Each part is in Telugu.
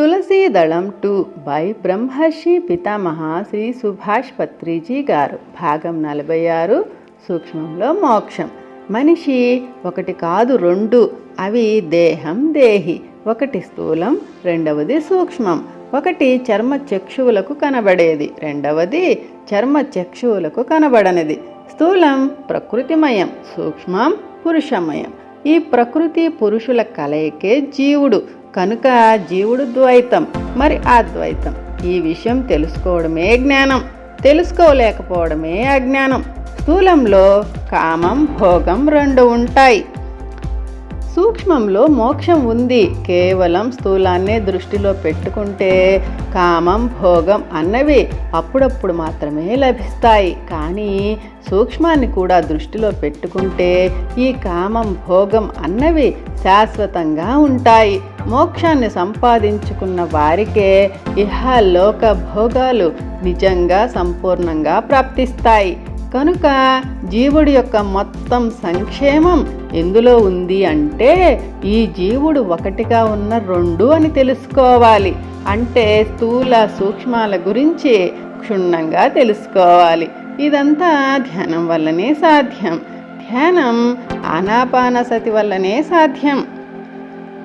తులసీదళం టూ బై బ్రహ్మర్షి పితామహ శ్రీ సుభాష్ పత్రిజీ గారు భాగం నలభై ఆరు సూక్ష్మంలో మోక్షం మనిషి ఒకటి కాదు రెండు. అవి దేహం దేహి. ఒకటి స్థూలం రెండవది సూక్ష్మం. ఒకటి చర్మ చక్షువులకు కనబడేది. రెండవది చర్మ చక్షువులకు కనబడనిది. స్థూలం ప్రకృతిమయం. సూక్ష్మం పురుషమయం. ఈ ప్రకృతి పురుషుల కలయికే జీవుడు. కనుక జీవుడు ద్వైతం. మరి అద్వైతం ఈ విషయం తెలుసుకోవడమే జ్ఞానం. తెలుసుకోలేకపోవడమే అజ్ఞానం. స్థూలంలో కామం భోగం రెండు ఉంటాయి. సూక్ష్మంలో మోక్షం ఉంది. కేవలం స్థూలాన్నే దృష్టిలో పెట్టుకుంటే కామం భోగం అన్నవి అప్పుడప్పుడు మాత్రమే లభిస్తాయి. కానీ సూక్ష్మాన్ని కూడా దృష్టిలో పెట్టుకుంటే ఈ కామం భోగం అన్నవి శాశ్వతంగా ఉంటాయి. మోక్షాన్ని సంపాదించుకున్న వారికే ఇహలోక భోగాలు నిజంగా సంపూర్ణంగా ప్రాప్తిస్తాయి. కనుక జీవుడి యొక్క మొత్తం సంక్షేమం ఎందులో ఉంది అంటే ఈ జీవుడు ఒకటిగా ఉన్న రెండు అని తెలుసుకోవాలి. అంటే స్థూల సూక్ష్మాల గురించి క్షుణ్ణంగా తెలుసుకోవాలి. ఇదంతా ధ్యానం వల్లనే సాధ్యం. ధ్యానం ఆనాపానసతి వల్లనే సాధ్యం.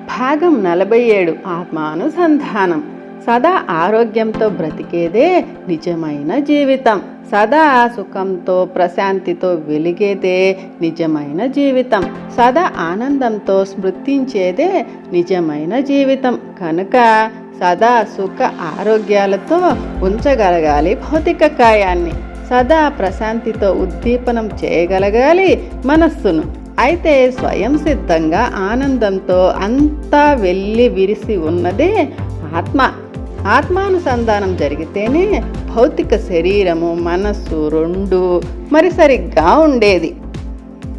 భాగం నలభై ఏడు. ఆత్మానుసంధానం. సదా ఆరోగ్యంతో బ్రతికేదే నిజమైన జీవితం. సదా సుఖంతో ప్రశాంతితో వెలిగేదే నిజమైన జీవితం. సదా ఆనందంతో స్మృతించేదే నిజమైన జీవితం. కనుక సదా సుఖ ఆరోగ్యాలతో ఉంచగలగాలి భౌతిక కాయాన్ని. సదా ప్రశాంతితో ఉద్దీపనం చేయగలగాలి మనస్సును. అయితే స్వయం సిద్ధంగా ఆనందంతో అంతా వెళ్ళి విరిసి ఉన్నదే ఆత్మ. ఆత్మానుసంధానం జరిగితేనే భౌతిక శరీరము మనస్సు రెండు మరి సరిగ్గా ఉండేది.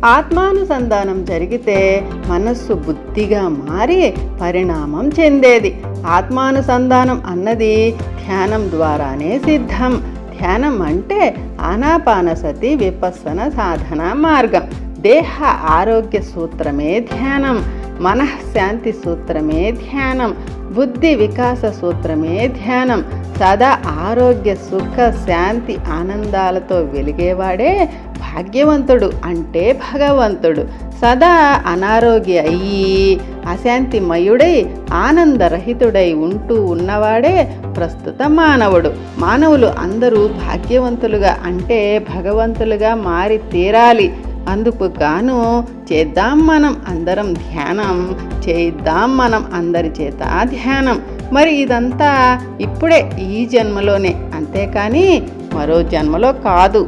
ఆత్మానుసంధానం జరిగితే మనస్సు బుద్ధిగా మారి పరిణామం చెందేది. ఆత్మానుసంధానం అన్నది ధ్యానం ద్వారానే సిద్ధం. ధ్యానం అంటే ఆనాపానసతి విపస్సన సాధన మార్గం. దేహ ఆరోగ్య సూత్రమే ధ్యానం. మనఃశాంతి సూత్రమే ధ్యానం బుద్ధి వికాస సూత్రమే ధ్యానం. సదా ఆరోగ్య సుఖ శాంతి ఆనందాలతో వెలిగేవాడే భాగ్యవంతుడు అంటే భగవంతుడు. సదా అనారోగ్య అయ్యి అశాంతిమయుడై ఆనందరహితుడై ఉంటూ ఉన్నవాడే ప్రస్తుత మానవుడు. మానవులు అందరూ భాగ్యవంతులుగా అంటే భగవంతులుగా మారి తీరాలి. అందుకు గాను చేద్దాం మనం అందరం ధ్యానం చేద్దాం మనం అందరి చేత ధ్యానం. మరి ఇదంతా ఇప్పుడే ఈ జన్మలోనే అంతేకాని మరో జన్మలో కాదు.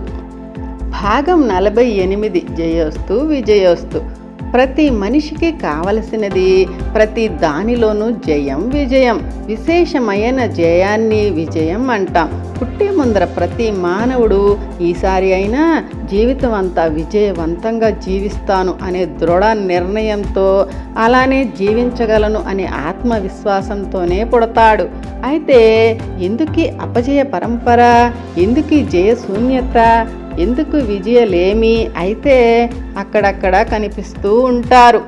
భాగం నలభై ఎనిమిది జయోస్తు విజయోస్తు. ప్రతి మనిషికి కావలసినది ప్రతి దానిలోనూ జయం విజయం. విశేషమైన జయాన్ని విజయం అంటాం. పుట్టే ముందర ప్రతి మానవుడు ఈసారి అయినా జీవితం అంతా విజయవంతంగా జీవిస్తాను అనే దృఢ నిర్ణయంతో అలానే జీవించగలను అనే ఆత్మవిశ్వాసంతోనే పుడతాడు. అయితే ఎందుకు అపజయ పరంపర? ఎందుకు జయ శూన్యత? ఎందుకు విజయలేమి? అయితే అక్కడక్కడ కనిపిస్తూ ఉంటారు.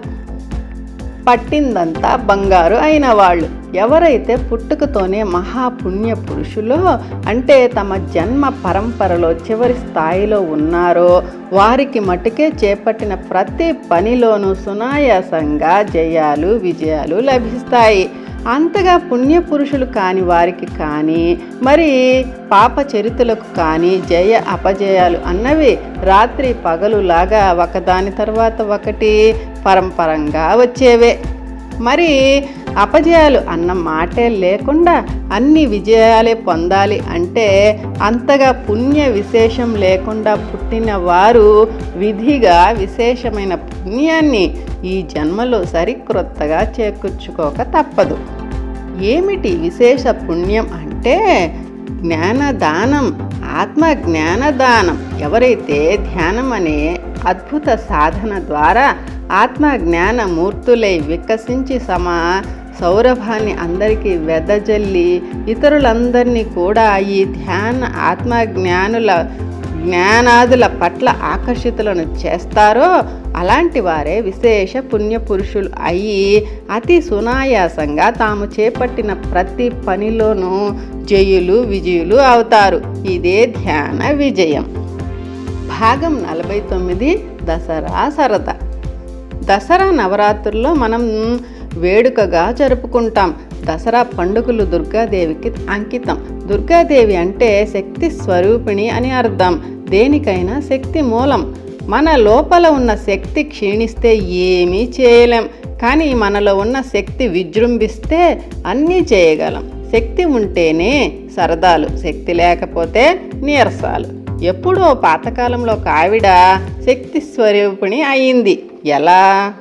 పట్టిందంతా బంగారు అయిన వాళ్ళు. ఎవరైతే పుట్టుకతోనే మహాపుణ్య పురుషులో అంటే తమ జన్మ పరంపరలో చివరి స్థాయిలో ఉన్నారో వారికి మటుకే చేపట్టిన ప్రతి పనిలోనూ సునాయాసంగా జయాలు విజయాలు లభిస్తాయి. అంతగా పుణ్యపురుషులు కాని వారికి కానీ మరి పాప చరిత్రలకు కానీ జయ అపజయాలు అన్నవి రాత్రి పగలులాగా ఒకదాని తర్వాత ఒకటి పరంపరంగా వచ్చేవే. మరి అపజయాలు అన్న మాటే లేకుండా అన్ని విజయాలే పొందాలి అంటే అంతగా పుణ్య విశేషం లేకుండా పుట్టిన వారు విధిగా విశేషమైన పుణ్యాన్ని ఈ జన్మలో సరిక్రొత్తగా చేకూర్చుకోక తప్పదు. ఏమిటి విశేష పుణ్యం అంటే? జ్ఞానదానం ఆత్మ జ్ఞానదానం ఎవరైతే ధ్యానం అనే అద్భుత సాధన ద్వారా ఆత్మ జ్ఞాన మూర్తులై వికసించి సమ సౌరభాన్ని అందరికీ వెదజల్లి ఇతరులందరినీ కూడా ఈ ధ్యాన ఆత్మజ్ఞానుల జ్ఞానాదుల పట్ల ఆకర్షితులను చేస్తారో అలాంటి వారే విశేష పుణ్యపురుషులు అయి అతి సునాయాసంగా తాము చేపట్టిన ప్రతి పనిలోనూ జయులు విజయులు అవుతారు. ఇదే ధ్యాన విజయం. భాగం నలభై తొమ్మిది దసరా సరదా. దసరా నవరాత్రుల్లో మనం వేడుకగా జరుపుకుంటాం. దసరా పండుగలు దుర్గాదేవికి అంకితం. దుర్గాదేవి అంటే శక్తి స్వరూపిణి అని అర్థం. దేనికైనా శక్తి మూలం. మన లోపల ఉన్న శక్తి క్షీణిస్తే ఏమీ చేయలేం. కానీ మనలో ఉన్న శక్తి విజృంభిస్తే అన్నీ చేయగలం. శక్తి ఉంటేనే సరదాలు శక్తి లేకపోతే నీరసాలు. ఎప్పుడో పాతకాలంలో ఒక ఆవిడ శక్తి స్వరూపిణి అయింది. ఎలా?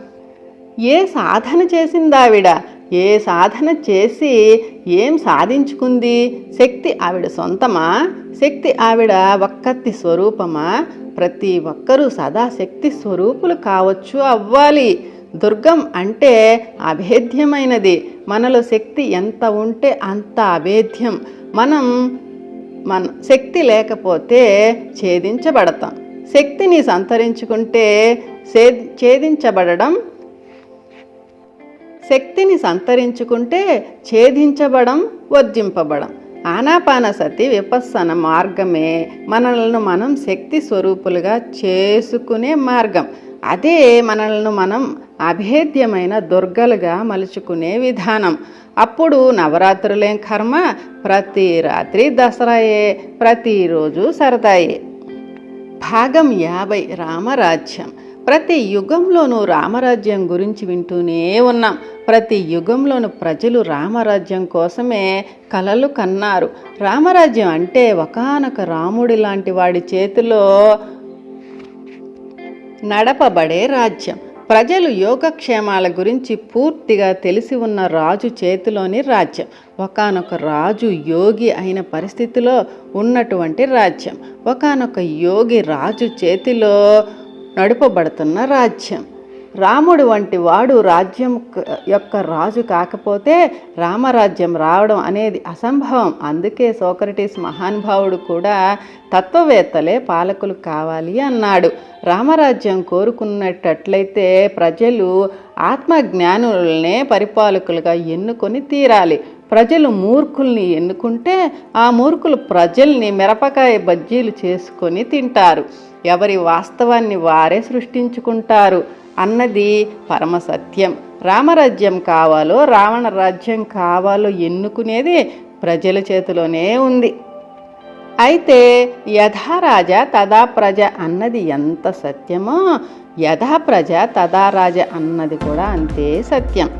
ఏ సాధన చేసింది ఆవిడ ఏ సాధన చేసి ఏం సాధించుకుంది? శక్తి ఆవిడ సొంతమా? శక్తి ఆవిడ ఒక్కత్తి స్వరూపమా? ప్రతి ఒక్కరూ సదా శక్తి స్వరూపులు కావచ్చు అవ్వాలి. దుర్గం అంటే అభేద్యమైనది. మనలో శక్తి ఎంత ఉంటే అంత అభేద్యం. మనం మన శక్తి లేకపోతే ఛేదించబడతాం. శక్తిని సంతరించుకుంటే ఛేదించబడడం. శక్తిని సంతరించుకుంటే ఛేదించబడం వర్జింపబడం. ఆనాపానసతి విపస్సన మార్గమే. మనలను మనం శక్తి స్వరూపులుగా చేసుకునే మార్గం. అదే మనల్ని మనం అభేద్యమైన దుర్గలుగా మలుచుకునే విధానం. అప్పుడు నవరాత్రులేం కర్మ? ప్రతి రాత్రి దసరాయే ప్రతిరోజు సరదాయే. భాగం యాభై రామరాజ్యం. ప్రతి యుగంలోనూ రామరాజ్యం గురించి వింటూనే ఉన్నాం. ప్రతి యుగంలోనూ ప్రజలు రామరాజ్యం కోసమే కలలు కన్నారు. రామరాజ్యం అంటే ఒకానొక రాముడి లాంటి వాడి చేతిలో నడపబడే రాజ్యం. ప్రజలు యోగక్షేమాల గురించి పూర్తిగా తెలిసి ఉన్న రాజు చేతిలోని రాజ్యం. ఒకనొక రాజు యోగి అయిన పరిస్థితిలో ఉన్నటువంటి రాజ్యం. ఒకనొక యోగి రాజు చేతిలో నడుపబడుతున్న రాజ్యం. రాముడు వంటి వాడు రాజ్యం యొక్క రాజు కాకపోతే రామరాజ్యం రావడం అనేది అసంభవం. అందుకే సోక్రటీస్ మహానుభావుడు కూడా తత్వవేత్తలే పాలకులు కావాలి అన్నాడు. రామరాజ్యం కోరుకున్నట్టయితే ప్రజలు ఆత్మజ్ఞానులనే పరిపాలకులుగా ఎన్నుకొని తీరాలి. ప్రజలు మూర్ఖుల్ని ఎన్నుకుంటే ఆ మూర్ఖులు ప్రజల్ని మిరపకాయ బజ్జీలు చేసుకొని తింటారు. ఎవరి వాస్తవాన్ని వారే సృష్టించుకుంటారు. అన్నది పరమ సత్యం. రామరాజ్యం కావాలో రావణ రాజ్యం కావాలో ఎన్నుకునేది ప్రజల చేతిలోనే ఉంది. అయితే యథా రాజా తదా ప్రజ అన్నది ఎంత సత్యమో యథా ప్రజ తదా రాజ అన్నది కూడా అంతే సత్యం.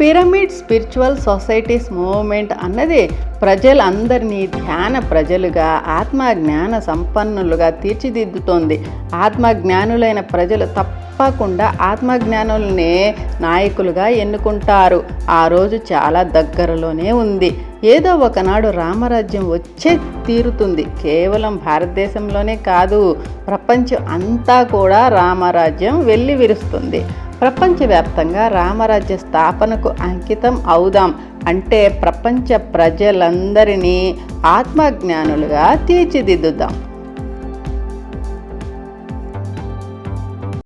పిరమిడ్ స్పిరిచువల్ సొసైటీస్ మూవ్మెంట్ అన్నది ప్రజలందరినీ ధ్యాన ప్రజలుగా ఆత్మ జ్ఞాన సంపన్నులుగా తీర్చిదిద్దుతోంది. ఆత్మ జ్ఞానులైన ప్రజలు తప్పకుండా ఆత్మజ్ఞానులనే నాయకులుగా ఎన్నుకుంటారు. ఆ రోజు చాలా దగ్గరలోనే ఉంది. ఏదో ఒకనాడు రామరాజ్యం వచ్చే తీరుతుంది. కేవలం భారతదేశంలోనే కాదు ప్రపంచం అంతా కూడా రామరాజ్యం వెళ్ళి విరుస్తుంది ప్రపంచవ్యాప్తంగా రామరాజ్య స్థాపనకు అంకితం అవుదాం అంటే ప్రపంచ ప్రజలందరినీ ఆత్మజ్ఞానులుగా తీర్చిదిద్దుదాం.